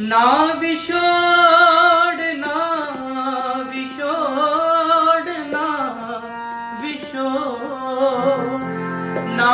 ਨਾ ਵਿਛੋੜ ਨਾ ਵਿਛੋੜ ਨਾ ਵਿਛੋੜ ਨਾ